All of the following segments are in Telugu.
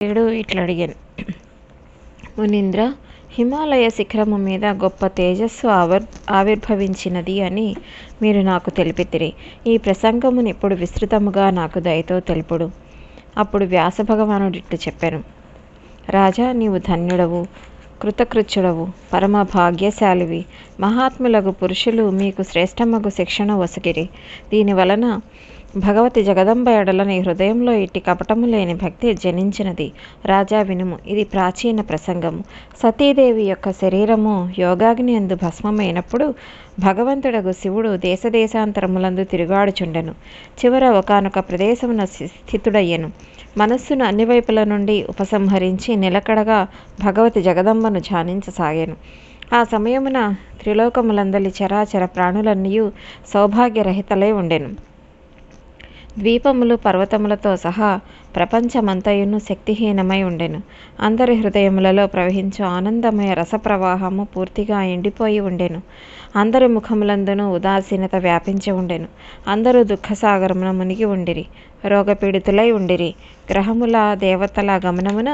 ఏడు ఇట్లా అడిగాను. మునీంద్ర హిమాలయ శిఖరము మీద గొప్ప తేజస్సు ఆవిర్ ఆవిర్భవించినది అని మీరు నాకు తెలిపితిరి. ఈ ప్రసంగమును ఇప్పుడు విస్తృతముగా నాకు దయతో తెలుపుడు. అప్పుడు వ్యాస భగవానుడు ఇట్లు చెప్పాను. రాజా నీవు ధన్యుడవు కృతకృత్యుడవు పరమ భాగ్యశాలివి మహాత్ములకు పురుషులు మీకు శ్రేష్టమగు శిక్షణ వసగిరి. దీని వలన భగవతి జగదంబ ఎడల నీ హృదయంలో ఇట్టి కపటము లేని భక్తి జనించినది. రాజా వినుము. ఇది ప్రాచీన ప్రసంగము సతీదేవి యొక్క శరీరము యోగాగ్ని అందు భస్మమైనప్పుడు భగవంతుడగు శివుడు దేశదేశాంతరములందు తిరుగాడుచుండెను. చివర ఒకనొక ప్రదేశమున స్థితుడయ్యను. మనస్సును అన్ని వైపుల నుండి ఉపసంహరించి నిలకడగా భగవతి జగదంబను ధ్యానించసాగాను. ఆ సమయమున త్రిలోకములందలి చరాచర ప్రాణులన్నీ సౌభాగ్యరహితలై ఉండెను. ద్వీపములు పర్వతములతో సహా ప్రపంచమంతయును శక్తిహీనమై ఉండెను. అందరి హృదయములలో ప్రవహించు ఆనందమయ రసప్రవాహము పూర్తిగా ఎండిపోయి ఉండెను. అందరి ముఖములందును ఉదాసీనత వ్యాపించి ఉండెను. అందరూ దుఃఖసాగరమున మునిగి ఉండిరి. రోగపీడితులై ఉండిరి. గ్రహముల దేవతల గమనమున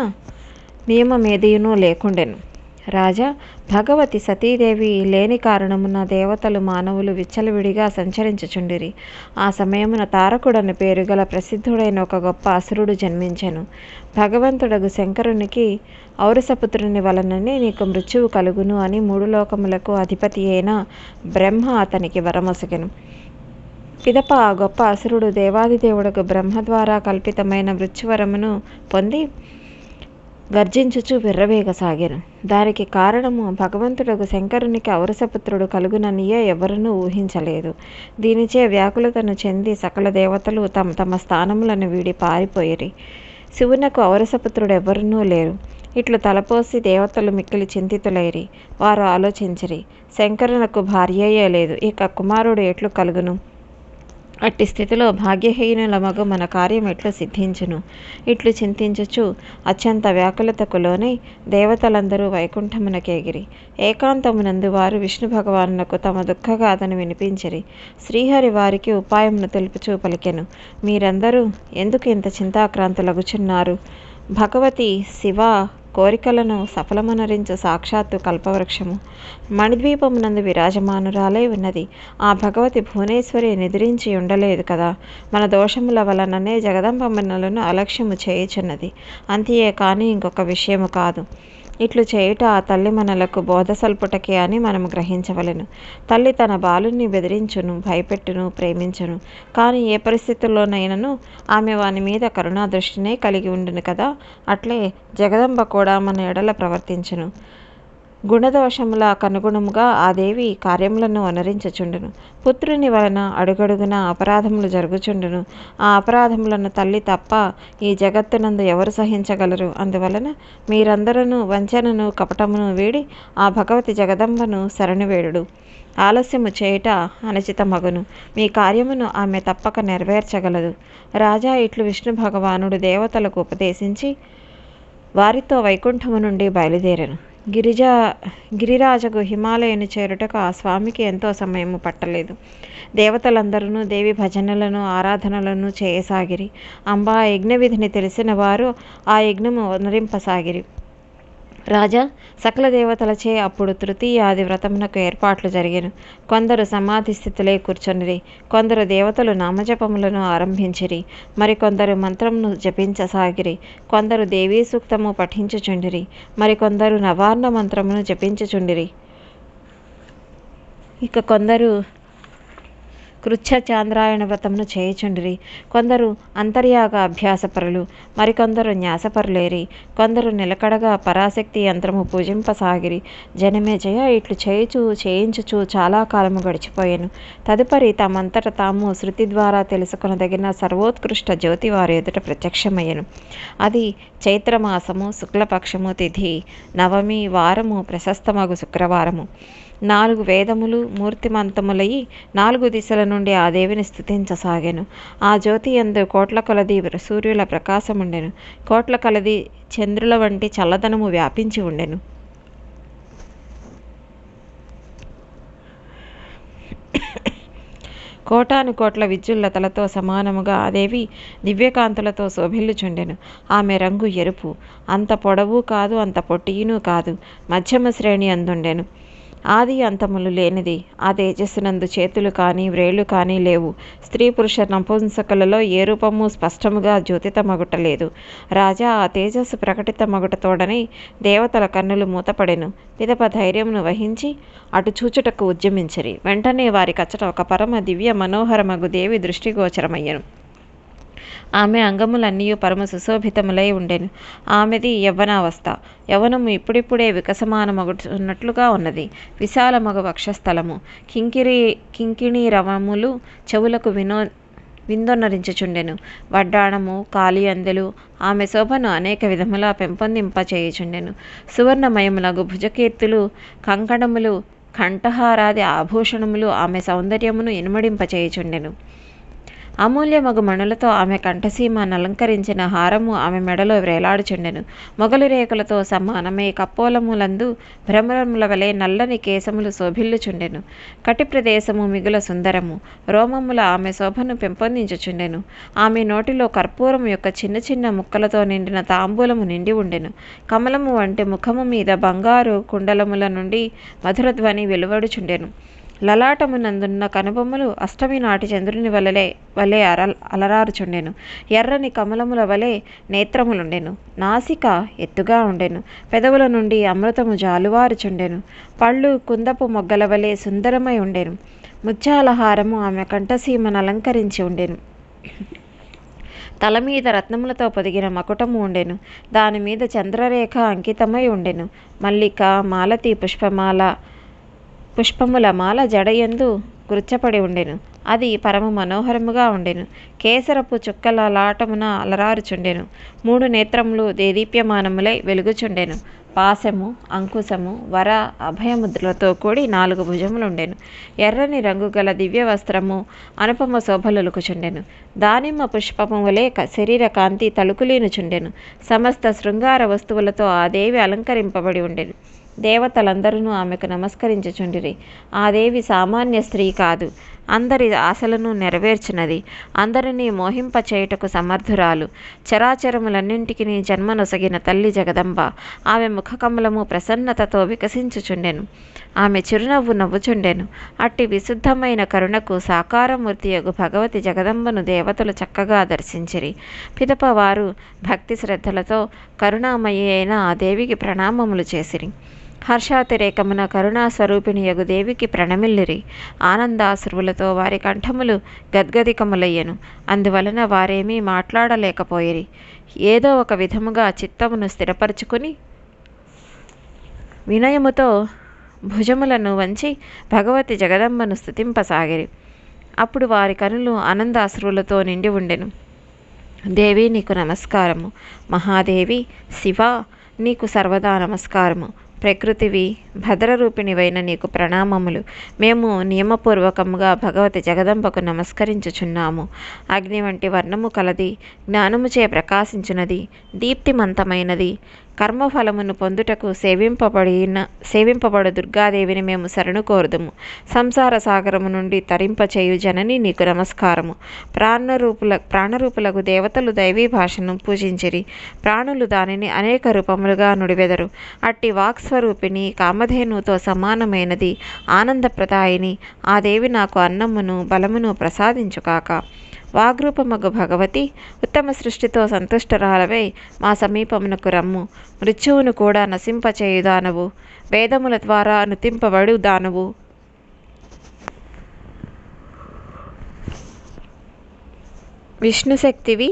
నియమమేదియును లేకుండెను. రాజా భగవతి సతీదేవి లేని కారణమున దేవతలు మానవులు విచ్చలవిడిగా సంచరించుచుండిరి. ఆ సమయమున తారకుడని పేరు గల ప్రసిద్ధుడైన ఒక గొప్ప అసురుడు జన్మించెను. భగవంతుడగు శంకరునికి ఔరసపుత్రుని వలననే నీకు మృత్యువు కలుగును అని మూడు లోకములకు అధిపతి అయిన బ్రహ్మ అతనికి వరమొసగెను. పిదప ఆ గొప్ప అసురుడు దేవాదిదేవుడకు బ్రహ్మ ద్వారా కల్పితమైన మృత్యువరమును పొంది గర్జించుచు విర్రవేగసాగాను దానికి కారణము భగవంతుడకు శంకరునికి ఔరసపుత్రుడు కలుగుననియే ఎవరునూ ఊహించలేదు. దీనిచే వ్యాకులతను చెంది సకల దేవతలు తమ తమ స్థానములను వీడి పారిపోయిరి. శివునకు ఔరసపుత్రుడెవ్వరునూ లేరు. ఇట్లు తలపోసి దేవతలు మిక్కిలి చింతితులైరి. వారు ఆలోచించిరి శంకరునకు భార్యయే లేదు. ఇక కుమారుడు ఎట్లు కలుగును? అట్టి స్థితిలో భాగ్యహీనుల మగు మన కార్యం ఎట్లు సిద్ధించును? ఇట్లు చింతించుచు అత్యంత వ్యాకులతకు లోనై దేవతలందరూ వైకుంఠమునకేగిరి ఏకాంతమునందు వారు విష్ణు భగవానునకు తమ దుఃఖగాథను వినిపించిరి. శ్రీహరి వారికి ఉపాయమును తెలుపుచూ పలికెను మీరందరూ ఎందుకు ఇంత చింతాక్రాంతులగుచున్నారు? భగవతి శివ కోరికలను సఫలమనరించు సాక్షాత్తు కల్పవృక్షము. మణిద్వీపమునందు విరాజమానురాలై ఉన్నది. ఆ భగవతి భువనేశ్వరి నిద్రించి ఉండలేదు కదా. మన దోషముల వలననే జగదంబ మనలను అలక్ష్యము చేయుచున్నది. అంతియే కానీ ఇంకొక విషయము కాదు. ఇట్లు చేయుట ఆ తల్లి మనలకు బోధ సల్పుటకే అని మనము గ్రహించవలెను. తల్లి తన బాలుని బెదిరించును భయపెట్టును ప్రేమించును. కానీ ఏ పరిస్థితుల్లోనైనను ఆమె వాని మీద కరుణా దృష్టినే కలిగి ఉండును కదా అట్లే జగదంబ కూడా మన ఎడల ప్రవర్తించును. గుణదోషముల కనుగుణముగా ఆ దేవి కార్యములను వనరించుచుండును పుత్రుని వలన అడుగడుగున అపరాధములు జరుగుచుండును. ఆ అపరాధములను తల్లి తప్ప ఈ జగత్తునందు ఎవరు సహించగలరు? అందువలన మీరందరూ వంచనను కపటమును వీడి ఆ భగవతి జగదంబను శరణువేడు ఆలస్యము చేయుట అనుచితమగును. మీ కార్యమును ఆమె తప్పక నెరవేర్చగలదు. రాజా ఇట్లు విష్ణు భగవానుడు దేవతలకు ఉపదేశించి వారితో వైకుంఠము నుండి బయలుదేరను. గిరిజా గిరిరాజకు హిమాలయను చేరుటకు ఆ స్వామికి ఎంతో సమయము పట్టలేదు. దేవతలందరూ దేవి భజనలను ఆరాధనలను చేయసాగిరి. అంబా యజ్ఞవిధిని తెలిసిన వారు ఆ యజ్ఞము వనరింపసాగిరి రాజా సకల దేవతలచే అప్పుడు తృతీయాది వ్రతమునకు ఏర్పాట్లు జరిగాను. కొందరు సమాధి స్థితిలే కూర్చొనిరి. కొందరు దేవతలు నామజపములను ఆరంభించిరి. మరికొందరు మంత్రమును జపించసాగిరి. కొందరు దేవీ సూక్తము పఠించుచుండిరి. మరికొందరు నవార్ణ మంత్రమును జపించుచుండిరి. ఇక కొందరు కృచ్ఛ చాంద్రాయణ వ్రతమును చేయుచుండిరి. కొందరు అంతర్యాగ అభ్యాసపరులు మరికొందరు న్యాసపరులేరి కొందరు నిలకడగా పరాశక్తి యంత్రము పూజింపసాగిరి. జనమే జయ ఇట్లు చేయుచు చేయించుచు చాలా కాలము గడిచిపోయాను. తదుపరి తమంతట తాము శృతి ద్వారా తెలుసుకొనదగిన సర్వోత్కృష్ట జ్యోతి వారి ఎదుట ప్రత్యక్షమయ్యను. అది చైత్రమాసము శుక్లపక్షము తిథి నవమి వారము ప్రశస్తమగు శుక్రవారము. నాలుగు వేదములు మూర్తిమంతములయి నాలుగు దిశల నుండి ఆ దేవిని స్థుతించసాగాను ఆ జ్యోతి ఎందు కోట్ల కొలది సూర్యుల ప్రకాశముండెను. కోట్ల కొలది చంద్రుల వంటి చల్లదనము వ్యాపించి ఉండెను. కోటాను కోట్ల విద్యుల్లతలతో సమానముగా ఆ దేవి దివ్యకాంతులతో శోభిల్లుచుండెను. ఆమె రంగు ఎరుపు. అంత పొడవు కాదు అంత పొట్టియును కాదు. మధ్యమ శ్రేణి అందుండెను. ఆది అంతములు లేనిది. ఆ తేజస్సునందు చేతులు కానీ వ్రేళ్ళు కానీ లేవు. స్త్రీ పురుష నపుంసకులలో ఏ రూపము స్పష్టముగా జ్యోతితమగుటలేదు. రాజా ఆ తేజస్సు ప్రకటితమగుటతోడనే దేవతల కన్నులు మూతపడెను. పిదప ధైర్యమును వహించి అటు చూచుటకు ఉద్యమించిరి. వెంటనే వారి కచ్చట ఒక పరమ దివ్య మనోహరమగు దేవి దృష్టిగోచరమయ్యను. ఆమె అంగములన్నీ పరమ సుశోభితములై ఉండెను. ఆమెది యవ్వనావస్థ. యవ్వనము ఇప్పుడిప్పుడే వికసమానమగుతున్నట్లుగా ఉన్నది. విశాలమగ వక్షస్థలము. కింకిరి కింకిణీ రవములు చెవులకు వినో విందొన్నరించుచుండెను వడ్డాణము కాలియందెలు ఆమె శోభను అనేక విధములా పెంపొందింపచేయుచుండెను. సువర్ణమయములగు భుజకీర్తులు కంకణములు కంఠహారాది ఆభూషణములు ఆమె సౌందర్యమును ఇనుమడింపచేయుచుండెను. అమూల్యమగు మణులతో ఆమె కంఠసీమను అలంకరించిన హారము ఆమె మెడలో వేలాడుచుండెను. మొగలు రేకులతో సమానమే కప్పోలములందు భ్రమరముల వలె నల్లని కేశములు శోభిల్లుచుండెను. కటి ప్రదేశము మిగుల సుందరము. రోమముల ఆమె శోభను పెంపొందించుచుండెను. ఆమె నోటిలో కర్పూరం యొక్క చిన్న చిన్న ముక్కలతో నిండిన తాంబూలము నిండి ఉండెను. కమలము వంటి ముఖము మీద బంగారు కుండలముల నుండి మధురధ్వని వెలువడుచుండెను. లలాటమునందున్న కనుబొమ్మలు అష్టమి నాటి చంద్రుని వలలే వలె అర అలరారుచుండెను. ఎర్రని కమలముల వలె నేత్రములుండెను. నాసిక ఎత్తుగా ఉండెను. పెదవుల నుండి అమృతము జాలువారుచుండెను. పళ్ళు కుందపు మొగ్గల వలె సుందరమై ఉండెను. ముత్యాలహారము ఆమె కంఠసీమను అలంకరించి ఉండెను. తల మీద రత్నములతో పొదిగిన మకుటము ఉండెను. దాని మీద చంద్రరేఖ అంకితమై ఉండెను. మల్లిక మాలతి పుష్పమాల పుష్పముల మాల జడయందు గుర్చపడి ఉండెను. అది పరమ మనోహరముగా ఉండెను. కేసరపు చుక్కల లాటమున అలరారుచుండెను. మూడు నేత్రములు దేదీప్యమానములై వెలుగుచుండెను. పాశము అంకుశము వర అభయముద్రలతో కూడి నాలుగు భుజములుండెను. ఎర్రని రంగు గల దివ్య వస్త్రము అనుపమ శోభలొలుకుచుండెను. దానిమ్మ పుష్పము వలె శరీర కాంతి తలుకులీనుచుండెను సమస్త శృంగార వస్తువులతో ఆ దేవి అలంకరింపబడి ఉండెను. దేవతలందరూ ఆమెకు నమస్కరించుచుండిరి. ఆ దేవి సామాన్య స్త్రీ కాదు అందరి ఆశలను నెరవేర్చినది. అందరినీ మోహింపచేయుటకు సమర్థురాలు. చరాచరములన్నింటికి జన్మనొసగిన తల్లి జగదంబ ఆమె ముఖకమలము ప్రసన్నతతో వికసించుచుండెను. ఆమె చిరునవ్వు నవ్వుచుండెను. అట్టి విశుద్ధమైన కరుణకు సాకారమూర్తియగు భగవతి జగదంబను దేవతలు చక్కగా దర్శించిరి. పిదపవారు భక్తి శ్రద్ధలతో కరుణామయి అయిన ఆ దేవికి ప్రణామములు చేసిరి. హర్షాతిరేకమున కరుణాస్వరూపిణియగు దేవికి ప్రణమిల్లిరి. ఆనందాశ్రువులతో వారి కంఠములు గద్గదికములయ్యను. అందువలన వారేమీ మాట్లాడలేకపోయిరి. ఏదో ఒక విధముగా చిత్తమును స్థిరపరుచుకుని వినయముతో భుజములను వంచి భగవతి జగదంబను స్థుతింపసాగిరి అప్పుడు వారి కనులు ఆనందాశ్రువులతో నిండి ఉండెను. దేవి నీకు నమస్కారము. మహాదేవి శివ నీకు సర్వదా నమస్కారము. ప్రకృతివి భద్రరూపిణివైన నీకు ప్రణామములు. మేము నియమపూర్వకముగా భగవతి జగదంబకు నమస్కరించుచున్నాము. అగ్ని వంటి వర్ణము కలది జ్ఞానముచే ప్రకాశించున్నది దీప్తిమంతమైనది. కర్మఫలమును పొందుటకు సేవింపబడిన సేవింపబడు దుర్గాదేవిని మేము శరణు కోరుదుము. సంసార సాగరము నుండి తరింపచేయు జనని నీకు నమస్కారము. ప్రాణరూపుల ప్రాణరూపులకు దేవతలు దైవీ భాషను పూజించిరి. ప్రాణులు దానిని అనేక రూపములుగా నుడివెదరు. అట్టి వాక్స్వరూపిణి కామధేనుతో సమానమైనది. ఆనందప్రదాయిని. ఆ దేవి నాకు అన్నమును బలమును ప్రసాదించుకాక వాగ్రూపమగు భగవతి ఉత్తమ సృష్టితో సంతుష్టరాలవై మా సమీపమునకు రమ్ము. మృత్యువును కూడా నశింపచేయుదానవు. వేదముల ద్వారా అనుతింపబడు దానవు విష్ణుశక్తివి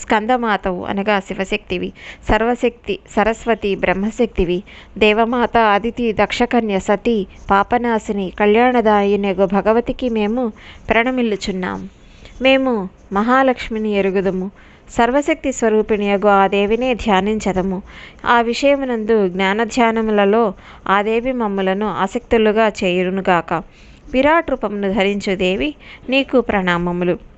స్కందమాతవు అనగా శివశక్తివి. సర్వశక్తి సరస్వతి బ్రహ్మశక్తివి. దేవమాత అదితి దక్షకన్య సతి పాపనాశిని కళ్యాణదాయినగు భగవతికి మేము ప్రణమిల్లుచున్నాం. మేము మహాలక్ష్మిని ఎరుగుదము. సర్వశక్తి స్వరూపిణియగు ఆ దేవినే ధ్యానించదము. ఆ విషయమునందు జ్ఞానధ్యానములలో ఆ దేవి మమ్ములను ఆసక్తులుగా చేయునుగాక. విరాట్ రూపమును ధరించు దేవి నీకు ప్రణామములు.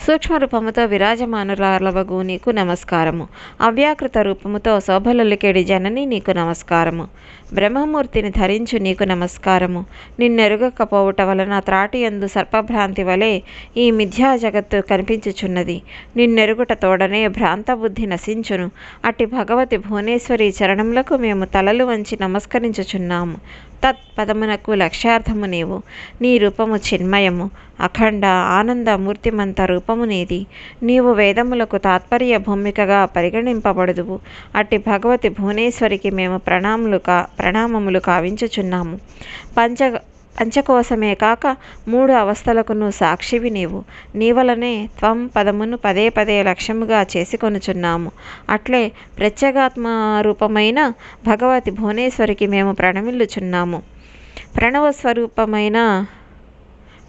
సూక్ష్మ రూపముతో విరాజమానురాలవగు నీకు నమస్కారము. అవ్యాకృత రూపముతో శోభలొలికెడి జనని నీకు నమస్కారము. బ్రహ్మమూర్తిని ధరించు నీకు నమస్కారము. నిన్నెరుగకపోవుట వలన త్రాటి ఎందు సర్పభ్రాంతి వలె ఈ మిథ్యా జగత్తు కనిపించుచున్నది. నిన్నెరుగుట తోడనే భ్రాంతబుద్ధి నశించును. అట్టి భగవతి భువనేశ్వరి చరణములకు మేము తలలు వంచి నమస్కరించుచున్నాము. తత్పదమునకు లక్ష్యార్థము నీవు. నీ రూపము చిన్మయము. అఖండ ఆనంద మూర్తిమంత రూపము నీది. నీవు వేదములకు తాత్పర్య భూమికగా పరిగణింపబడుదువు. అట్టి భగవతి భువనేశ్వరికి మేము ప్రణాములు కా ప్రణామములు కావించుచున్నాము. పంచ పంచకోశమే కాక మూడు అవస్థలకును సాక్షివి నీవు. నీవలనే త్వం పదమును పదే పదే లక్ష్యముగా చేసుకొనుచున్నాము. అట్లే ప్రత్యేగాత్మ రూపమైన భగవతి భువనేశ్వరికి మేము ప్రణమిల్లుచున్నాము. ప్రణవ స్వరూపమైన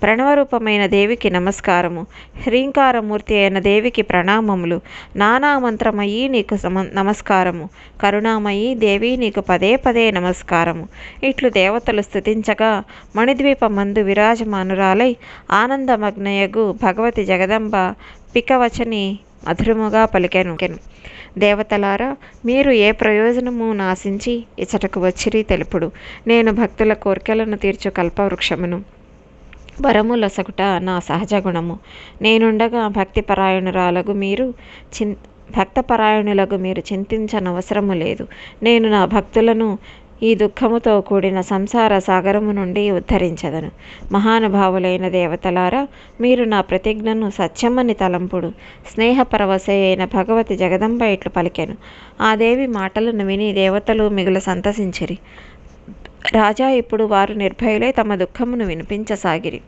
ప్రణవరూపమైన దేవికి నమస్కారము. హ్రీంకారమూర్తి అయిన దేవికి ప్రణామములు. నానామంత్రమయీ నీకు నమస్కారము. కరుణామయీ దేవి నీకు పదే పదే నమస్కారము. ఇట్లు దేవతలు స్థుతించగా మణిద్వీపమందు విరాజమానురాలై ఆనందమగ్నయగు భగవతి జగదంబ పికవచని మధురముగా పలికెను. దేవతలారా మీరు ఏ ప్రయోజనము నాశించి ఇచ్చటకు వచ్చిరి తెలుపుడు. నేను భక్తుల కోరికలను తీర్చు కల్పవృక్షమును. వరములొసగుట నా సహజ గుణము నేనుండగా భక్తిపరాయణురాలకు మీరు చిన్ భక్తపరాయణులకు మీరు చింతించనవసరము లేదు. నేను నా భక్తులను ఈ దుఃఖముతో కూడిన సంసార సాగరము నుండి ఉద్ధరించదను. మహానుభావులైన దేవతలారా మీరు నా ప్రతిజ్ఞను సత్యమని తలంపుడు. స్నేహపరవశే అయిన భగవతి జగదంబ ఇట్లు పలికెను. ఆ దేవి మాటలను విని దేవతలు మిగుల సంతసించిరి. రాజా ఇప్పుడు వారు నిర్భయులై తమ దుఃఖమును వినిపించసాగిరి.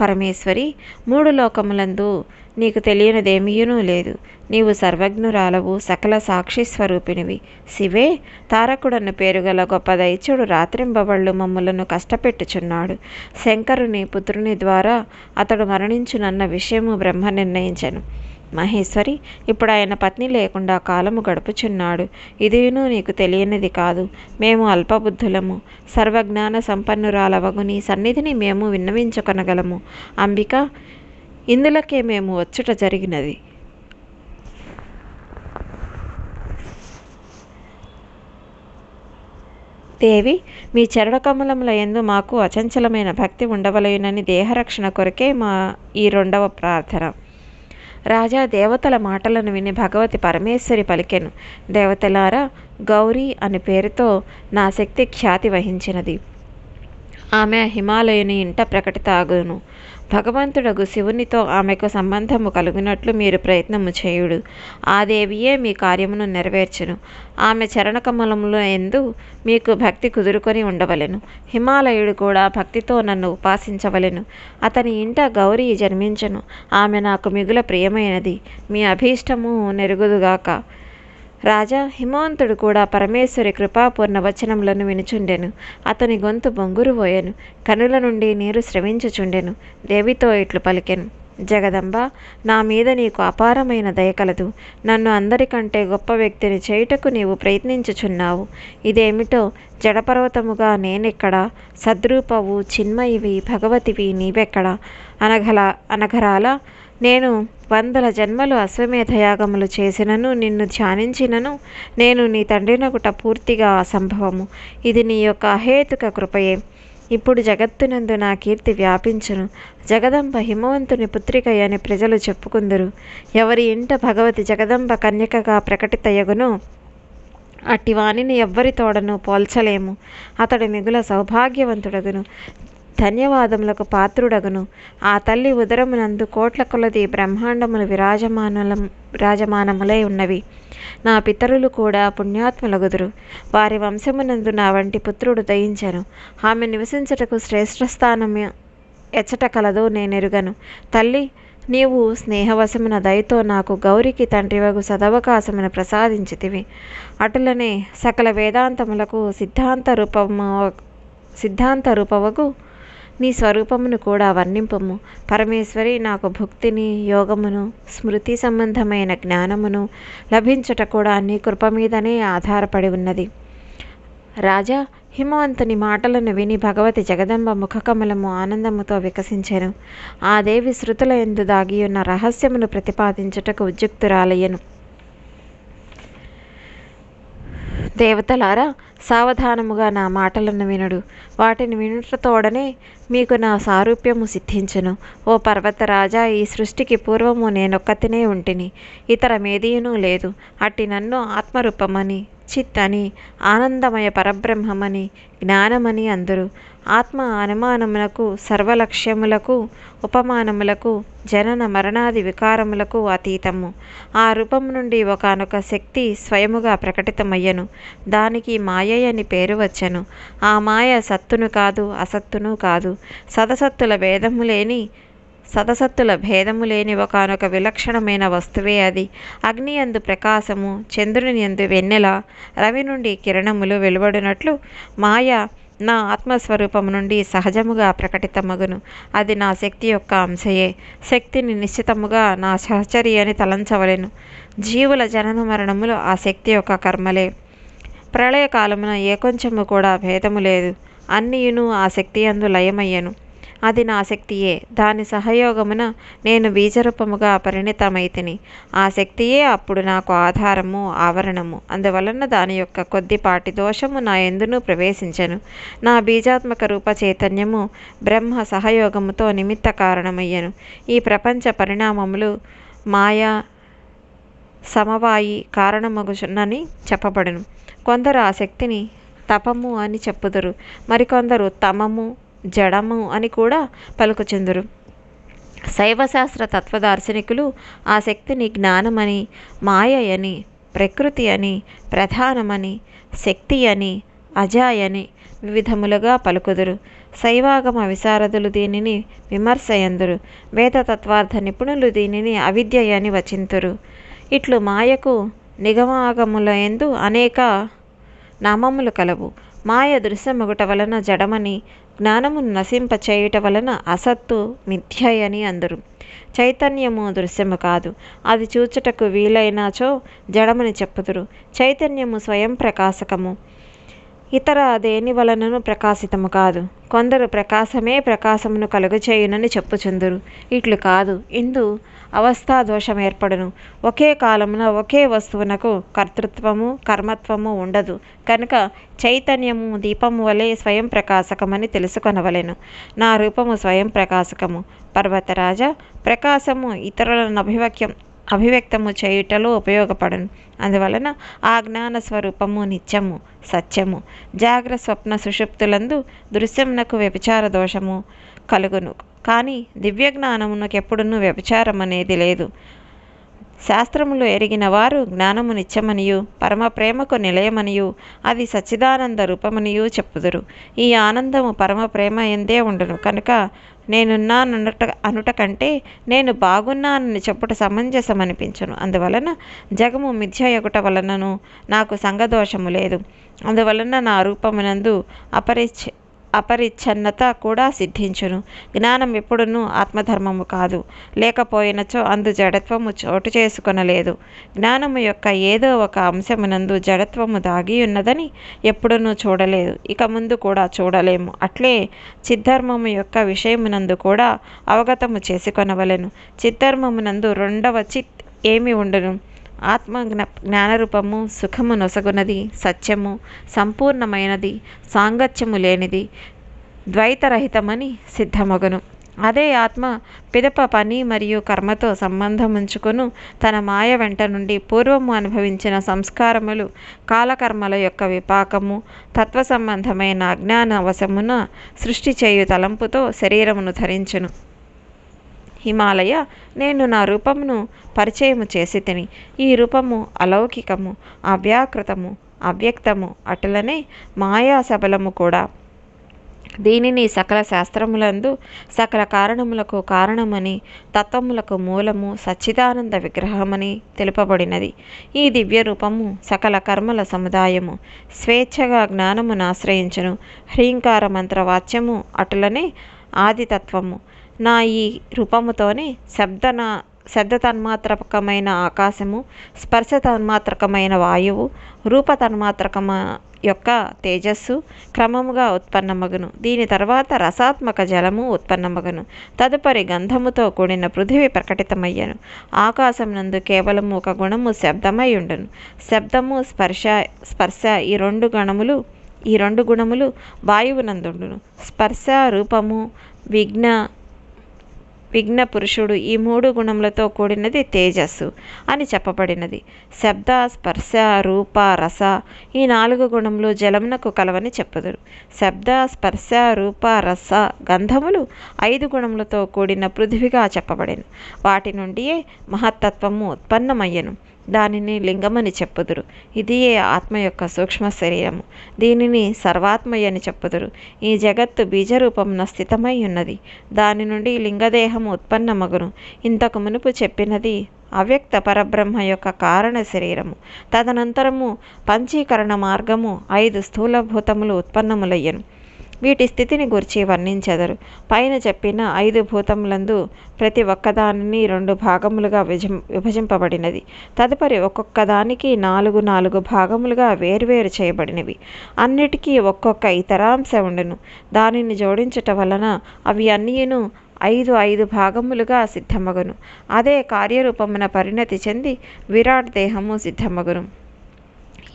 పరమేశ్వరి మూడు లోకములందు నీకు తెలియనిదేమీయునూ లేదు. నీవు సర్వజ్ఞురాలవు సకల సాక్షి స్వరూపినివి. శివే తారకుడన్న పేరుగల గొప్ప దైత్యుడు రాత్రింబవళ్ళు మమ్ములను కష్టపెట్టుచున్నాడు. శంకరుని పుత్రుని ద్వారా అతడు మరణించునన్న విషయము బ్రహ్మ నిర్ణయించను. మహేశ్వరి ఇప్పుడు ఆయన పత్ని లేకుండా కాలము గడుపుచున్నాడు. ఇదేనూ నీకు తెలియనిది కాదు. మేము అల్పబుద్ధులము. సర్వజ్ఞాన సంపన్నురాలవగు నీ సన్నిధిని మేము విన్నవించుకొనగలము. అంబిక ఇందులకే మేము వచ్చుట జరిగినది. దేవి మీ చరణకమలముల ఎందు మాకు అచంచలమైన భక్తి ఉండవలయునని దేహరక్షణ కొరకే మా ఈ రెండవ ప్రార్థన. రాజా దేవతల మాటలను విని భగవతి పరమేశ్వరి పలికెను. దేవతలారా గౌరీ అని పేరుతో నా శక్తి ఖ్యాతి వహించినది. ఆమె హిమాలయుని ఇంట ప్రకటితాగును భగవంతుడగు శివునితో ఆమెకు సంబంధము కలిగినట్లు మీరు ప్రయత్నము చేయుడు. ఆ దేవియే మీ కార్యమును నెరవేర్చును. ఆమె చరణకమలములో ఎందు మీకు భక్తి కుదురుకొని ఉండవలెను. హిమాలయుడు కూడా భక్తితో నన్ను ఉపాసించవలెను. అతని ఇంట గౌరీ జన్మించను. ఆమె నాకు మిగుల ప్రియమైనది. మీ అభీష్టము నెరుగుదుగాక. రాజా హిమవంతుడు కూడా పరమేశ్వరి కృపాపూర్ణ వచనములను వినుచుండెను. అతని గొంతు బొంగురుపోయెను. కనుల నుండి నీరు శ్రమించుచుండెను దేవితో ఇట్లు పలికెను. జగదంబ నా మీద నీకు అపారమైన దయ కలదు. నన్ను అందరికంటే గొప్ప వ్యక్తిని చేయుటకు నీవు ప్రయత్నించుచున్నావు. ఇదేమిటో జడపర్వతముగా నేనెక్కడ? సద్రూపవు చిన్మయివి భగవతివి నీవెక్కడ? అనఘల అనఘరాల? నేను వందల జన్మలు అశ్వమేధయాగములు చేసినను నిన్ను ధ్యానించినను. నేను నీ తండ్రినగుట పూర్తిగా అసంభవము. ఇది నీ యొక్క అహేతుక కృపయే. ఇప్పుడు జగత్తునందు నా కీర్తి వ్యాపించును. జగదంబ హిమవంతుని పుత్రికయని ప్రజలు చెప్పుకుందరు. ఎవరి ఇంట భగవతి జగదంబ కన్యకగా ప్రకటితయగును అట్టి వాణిని ఎవ్వరి తోడను పోల్చలేము. అతడు మిగుల సౌభాగ్యవంతుడగును. ధన్యవాదములకు పాత్రుడగును. ఆ తల్లి ఉదరమునందు కోట్ల కొలది బ్రహ్మాండములు విరాజమానలం విరాజమానములై ఉన్నవి. నా పితరులు కూడా పుణ్యాత్ములగుదురు. వారి వంశమునందు నా వంటి పుత్రుడు దయించను. ఆమె నివసించుటకు శ్రేష్ఠ స్థానము ఎచ్చట కలదో నేనెరుగను. తల్లి నీవు స్నేహవశమున దయతో నాకు గౌరికి తండ్రివగు సదవకాశమును ప్రసాదించితివి. అటులనే సకల వేదాంతములకు సిద్ధాంత రూపము సిద్ధాంత రూపవగు నీ స్వరూపమును కూడా వర్ణింపము. పరమేశ్వరి నాకు భక్తిని యోగమును స్మృతి సంబంధమైన జ్ఞానమును లభించుట కూడా నీ కృప మీదనే ఆధారపడి ఉన్నది. రాజా హిమవంతుని మాటలను విని భగవతి జగదంబ ముఖకమలము ఆనందముతో వికసించెను. ఆ దేవి శృతుల ఎందు దాగియున్న రహస్యమును ప్రతిపాదించుటకు ఉద్యుక్తురాలయ్యను. దేవతలారా సావధానముగా నా మాటలను వినుడు. వాటిని వినుటతోడనే మీకు నా సారూప్యము సిద్ధించును. ఓ పర్వతరాజా ఈ సృష్టికి పూర్వము నేనొక్కతినే ఉంటిని. ఇతర మేదీయునూ లేదు. అట్టి నన్ను ఆత్మరూపమని చిత్ అని ఆనందమయ పరబ్రహ్మమని జ్ఞానమని అందరు. ఆత్మ అనుమానములకు సర్వలక్ష్యములకు ఉపమానములకు జనన మరణాది వికారములకు అతీతము. ఆ రూపం నుండి ఒకనొక శక్తి స్వయముగా ప్రకటితమయ్యను. దానికి మాయయని పేరు వచ్చెను. ఆ మాయ సత్తును కాదు అసత్తును కాదు. సదసత్తుల భేదము లేని సదసత్తుల భేదము లేని ఒకనొక విలక్షణమైన వస్తువే అది. అగ్ని అందు ప్రకాశము చంద్రుని ఎందు వెన్నెల రవి నుండి కిరణములు వెలువడినట్లు మాయ నా ఆత్మస్వరూపము నుండి సహజముగా ప్రకటితమగును. అది నా శక్తి యొక్క అంశయే. శక్తిని నిశ్చితముగా నా సహచరి అని తలంచవలెను. జీవుల జనన మరణములు ఆ శక్తి యొక్క కర్మలే. ప్రళయకాలమున ఏ కొంచెము కూడా భేదము లేదు. అన్నియును ఆ శక్తి అందు లయమయ్యను. అది నా శక్తియే. దాని సహయోగమున నేను బీజరూపముగా పరిణితమైతిని. ఆ శక్తియే అప్పుడు నాకు ఆధారము ఆవరణము. అందువలన దాని యొక్క కొద్దిపాటి దోషము నా ఎందును ప్రవేశించను. నా బీజాత్మక రూప చైతన్యము బ్రహ్మ సహయోగముతో నిమిత్త కారణమయ్యను. ఈ ప్రపంచ పరిణామములు మాయా సమవాయి కారణమగుచున్నని చెప్పబడను. కొందరు ఆ శక్తిని తపము అని చెప్పుదురు. మరికొందరు తమము జడము అని కూడా పలుకుచెందురు. శైవశాస్త్ర తత్వదార్శనికులు ఆ శక్తిని జ్ఞానమని మాయ అని ప్రకృతి అని ప్రధానమని శక్తి అని అజాయని వివిధములుగా పలుకుదురు. శైవాగమ విశారదులు దీనిని విమర్శయందురు. వేదతత్వార్థ నిపుణులు దీనిని అవిద్యయని వచింతురు. ఇట్లు మాయకు నిగమాగముల ఎందు అనేక నామములు కలవు. మాయ దృశ్యమగుట వలన జడమని జ్ఞానమును నశింపచేయుట వలన అసత్తు మిథ్యయని అందరు. చైతన్యము దృశ్యము కాదు. అది చూచుటకు వీలైనచో జడమని చెప్పుదురు. చైతన్యము స్వయం ప్రకాశకము ఇతర దేని వలనను ప్రకాశితము కాదు. కొందరు ప్రకాశమే ప్రకాశమును కలుగచేయునని చెప్పుచుందురు. ఇట్లు కాదు. ఇందు అవస్థా దోషం ఏర్పడును. ఒకే కాలమున ఒకే వస్తువునకు కర్తృత్వము కర్మత్వము ఉండదు. కనుక చైతన్యము దీపము వలె స్వయం ప్రకాశకమని తెలుసుకొనవలెను. నా రూపము స్వయం ప్రకాశకము. పర్వతరాజా ప్రకాశము ఇతరులను అభివక్యం అభివ్యక్తము చేయుటలో ఉపయోగపడను. అందువలన ఆ జ్ఞాన స్వరూపము నిత్యము సత్యము. జాగ్ర స్వప్న సుషుప్తులందు దృశ్యమునకు వ్యభిచార దోషము కలుగును. కానీ దివ్య జ్ఞానమునకు ఎప్పుడునూ వ్యభిచారం అనేది లేదు. శాస్త్రములు ఎరిగిన వారు జ్ఞానము నిత్యమనియు పరమ ప్రేమకు నిలయమనియు అది సచ్చిదానంద రూపమనియు చెప్పుదురు. ఈ ఆనందము పరమ ప్రేమ ఎందే ఉండను. కనుక నేనున్నాననుట అనుట కంటే నేను బాగున్నానని చెప్పుట సమంజసమనిపించను. అందువలన జగము మిథ్యయగుట వలనను నాకు సంగదోషము లేదు. అందువలన నా రూపమునందు అపరిచ్ అపరిచ్ఛన్నత కూడా సిద్ధించును. జ్ఞానం ఎప్పుడునూ ఆత్మధర్మము కాదు. లేకపోయినచో అందు జడత్వము చోటు చేసుకొనలేదు. జ్ఞానము యొక్క ఏదో ఒక అంశమునందు జడత్వము దాగి ఉన్నదని ఎప్పుడునూ చూడలేదు. ఇక ముందు కూడా చూడలేము. అట్లే చిద్ధర్మము యొక్క విషయమునందు కూడా అవగతము చేసుకొనవలెను. చిద్ధర్మమునందు రెండవ చిత్ ఏమి ఉండను? ఆత్మ జ్ఞానరూపము సుఖము నొసగునది సత్యము సంపూర్ణమైనది సాంగత్యము లేనిది ద్వైతరహితమని సిద్ధమగును. అదే ఆత్మ పిదప పని మరియు కర్మతో సంబంధం ఉంచుకును తన మాయ వెంట నుండి పూర్వము అనుభవించిన సంస్కారములు కాలకర్మల యొక్క విపాకము తత్వ సంబంధమైన అజ్ఞాన వశమున సృష్టి చేయు తలంపుతో శరీరమును ధరించును. హిమాలయ నేను నా రూపమును పరిచయము చేసి తిని ఈ రూపము అలౌకికము అవ్యాకృతము అవ్యక్తము అటులనే మాయా సబలము కూడా. దీనిని సకల శాస్త్రములందు సకల కారణములకు కారణమని తత్వములకు మూలము సచ్చిదానంద విగ్రహమని తెలుపబడినది. ఈ దివ్య రూపము సకల కర్మల సముదాయము స్వేచ్ఛగా జ్ఞానమును ఆశ్రయించును. హ్రీంకార మంత్రవాచ్యము అటులనే ఆదితత్వము. నా ఈ రూపముతోనే శబ్దన శబ్ద తన్మాత్రకమైన ఆకాశము స్పర్శ తన్మాత్రకమైన వాయువు రూప తన్మాత్రకమ యొక్క తేజస్సు క్రమముగా ఉత్పన్నమగును. దీని తర్వాత రసాత్మక జలము ఉత్పన్నమగును. తదుపరి గంధముతో కూడిన పృథివీ ప్రకటితమయ్యను. ఆకాశం నందు కేవలం ఒక గుణము శబ్దమై ఉండును శబ్దము స్పర్శ స్పర్శ ఈ రెండు గణములు ఈ రెండు గుణములు వాయువునందుండును. స్పర్శ రూపము విఘ్న విఘ్న పురుషుడు ఈ మూడు గుణములతో కూడినది తేజస్సు అని చెప్పబడినది. శబ్ద స్పర్శ రూప రస ఈ నాలుగు గుణములు జలమునకు కలవని చెప్పుదురు. శబ్ద స్పర్శ రూప రస గంధములు ఐదు గుణములతో కూడిన పృథివిగా చెప్పబడిన. వాటి నుండియే మహత్తత్వము ఉత్పన్నమయ్యను. దానిని లింగమని చెప్పుదురు. ఇదియే ఆత్మ యొక్క సూక్ష్మ శరీరము. దీనిని సర్వాత్మయని చెప్పుదురు. ఈ జగత్తు బీజరూపమున స్థితమై ఉన్నది. దాని నుండి లింగదేహము ఉత్పన్నమగును. ఇంతకు మునుపు చెప్పినది అవ్యక్త పరబ్రహ్మ యొక్క కారణ శరీరము. తదనంతరము పంచీకరణ మార్గము ఐదు స్థూలభూతములు ఉత్పన్నములయ్యను. వీటి స్థితిని గురించి వర్ణించెదరు. పైన చెప్పిన ఐదు భూతములందు ప్రతి ఒక్కదానిని రెండు భాగములుగా విభజం విభజింపబడినది. తదుపరి ఒక్కొక్క దానికి నాలుగు నాలుగు భాగములుగా వేరువేరు చేయబడినవి. అన్నిటికీ ఒక్కొక్క ఇతరాంశ ఉండును. దానిని జోడించుట వలన అవి అన్నీను ఐదు ఐదు భాగములుగా సిద్ధమగును. అదే కార్యరూపమున పరిణతి చెంది విరాట్ దేహము సిద్ధమగును.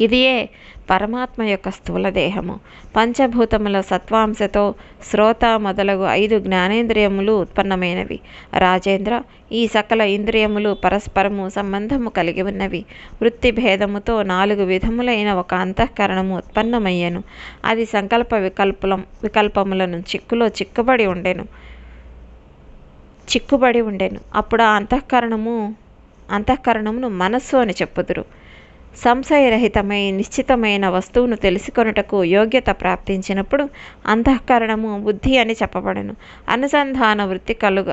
ఇదియే పరమాత్మ యొక్క స్థూల దేహము. పంచభూతముల సత్వాంశతో శ్రోత మొదలగు ఐదు జ్ఞానేంద్రియములు ఉత్పన్నమైనవి. రాజేంద్ర ఈ సకల ఇంద్రియములు పరస్పరము సంబంధము కలిగి ఉన్నవి. వృత్తి భేదముతో నాలుగు విధములైన ఒక అంతఃకరణము ఉత్పన్నమయ్యను. అది సంకల్ప వికల్పం వికల్పములను చిక్కులో చిక్కుబడి ఉండెను. చిక్కుబడి ఉండెను. అప్పుడు ఆ అంతఃకరణము అంతఃకరణమును మనస్సు అని చెప్పుదురు. సంశయరహితమై నిశ్చితమైన వస్తువును తెలుసుకొనుటకు యోగ్యత ప్రాప్తించినప్పుడు అంతఃకరణము బుద్ధి అని చెప్పబడను. అనుసంధాన వృత్తి కలుగ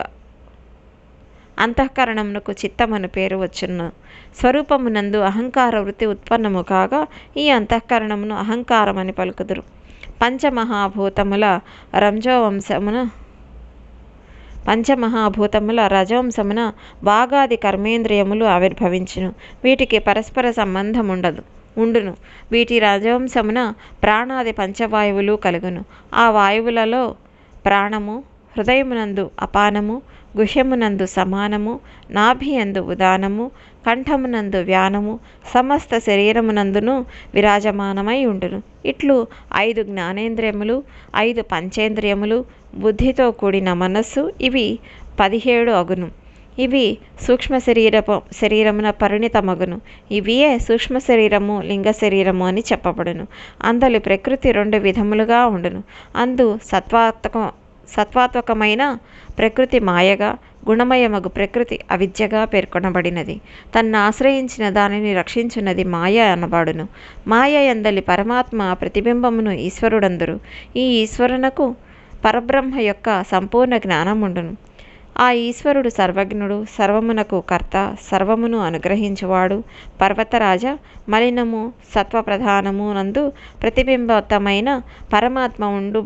అంతఃకరణమునకు చిత్తమను పేరు వచ్చును. స్వరూపమునందు అహంకార వృత్తి ఉత్పన్నము కాగా ఈ అంతఃకరణమును అహంకారమని పలుకుదురు. పంచమహాభూతముల రంజోవంశమున పంచమహాభూతముల రజవంశమున భాగాది కర్మేంద్రియములు ఆవిర్భవించును. వీటికి పరస్పర సంబంధం ఉండదు ఉండును. వీటి రజవంశమున ప్రాణాది పంచవాయువులు కలుగును. ఆ వాయువులలో ప్రాణము హృదయమునందు అపానము గుషమునందు సమానము నాభియందు ఉదానము కంఠమునందు వ్యానము సమస్త శరీరమునందును విరాజమానమై ఉండును. ఇట్లు ఐదు జ్ఞానేంద్రియములు ఐదు పంచేంద్రియములు బుద్ధితో కూడిన మనస్సు ఇవి పదిహేడు అగును. ఇవి సూక్ష్మ శరీరపు శరీరమున పరిణితమగును. ఇవియే సూక్ష్మ శరీరము లింగ శరీరము అని చెప్పబడును. అందలి ప్రకృతి రెండు విధములుగా ఉండును. అందు సత్వాత్మక సత్వాత్మకమైన ప్రకృతి మాయగా గుణమయమగు ప్రకృతి అవిద్యగా పేర్కొనబడినది. తన్ను ఆశ్రయించిన దానిని రక్షించున్నది మాయ అనబడును. మాయ ఎందలి పరమాత్మ ప్రతిబింబమును ఈశ్వరుడందురు. ఈ ఈశ్వరునకు పరబ్రహ్మ యొక్క సంపూర్ణ జ్ఞానముండును. ఆ ఈశ్వరుడు సర్వజ్ఞుడు సర్వమునకు కర్త సర్వమును అనుగ్రహించువాడు పర్వతరాజ మలినము సత్వప్రధానము నందు ప్రతిబింబతమైన పరమాత్మ ఉండు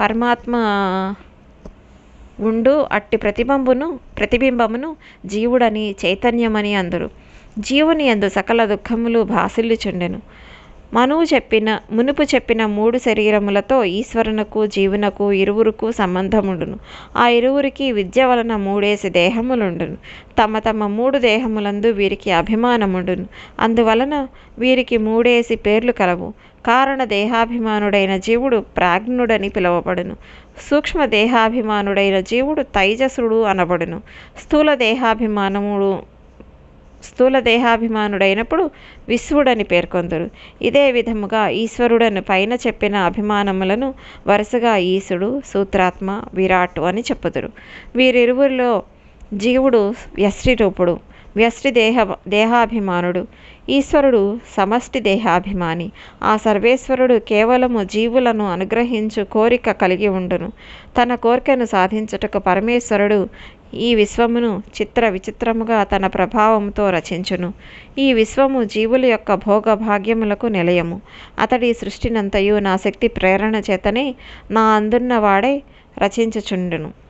పరమాత్మ ఉండు అట్టి ప్రతిబింబును ప్రతిబింబమును జీవుడని చైతన్యమని అందరు. జీవుని అందు సకల దుఃఖములు భాసిల్లుచుండెను. మనువు చెప్పిన మునుపు చెప్పిన మూడు శరీరములతో ఈశ్వరునకు జీవునకు ఇరువురుకు సంబంధముండును. ఆ ఇరువురికి విద్య వలన మూడేసి దేహములుండును. తమ తమ మూడు దేహములందు వీరికి అభిమానముండును. అందువలన వీరికి మూడేసి పేర్లు కలవు. కారణ దేహాభిమానుడైన జీవుడు ప్రాజ్ఞుడని పిలువబడును. సూక్ష్మ దేహాభిమానుడైన జీవుడు తైజసుడు అనబడును. స్థూల దేహాభిమానముడు స్థూల దేహాభిమానుడైనప్పుడు విశ్వుడని పేర్కొందరు. ఇదే విధముగా ఈశ్వరుడని పైన చెప్పిన అభిమానములను వరుసగా ఈశుడు సూత్రాత్మ విరాట్ అని చెప్పుదురు. వీరిరువురిలో జీవుడు వ్యష్టి రూపుడు వ్యష్టి దేహ దేహాభిమానుడు. ఈశ్వరుడు సమష్టి దేహాభిమాని. ఆ సర్వేశ్వరుడు కేవలము జీవులను అనుగ్రహించు కోరిక కలిగి ఉండును. తన కోరికను సాధించుటకు పరమేశ్వరుడు ఈ విశ్వమును చిత్ర విచిత్రముగా తన ప్రభావంతో రచించును. ఈ విశ్వము జీవుల యొక్క భోగ భాగ్యములకు నిలయము. అతడి సృష్టినంతయు నా శక్తి ప్రేరణ చేతనే నా అందున్నవాడే రచించుచుండును.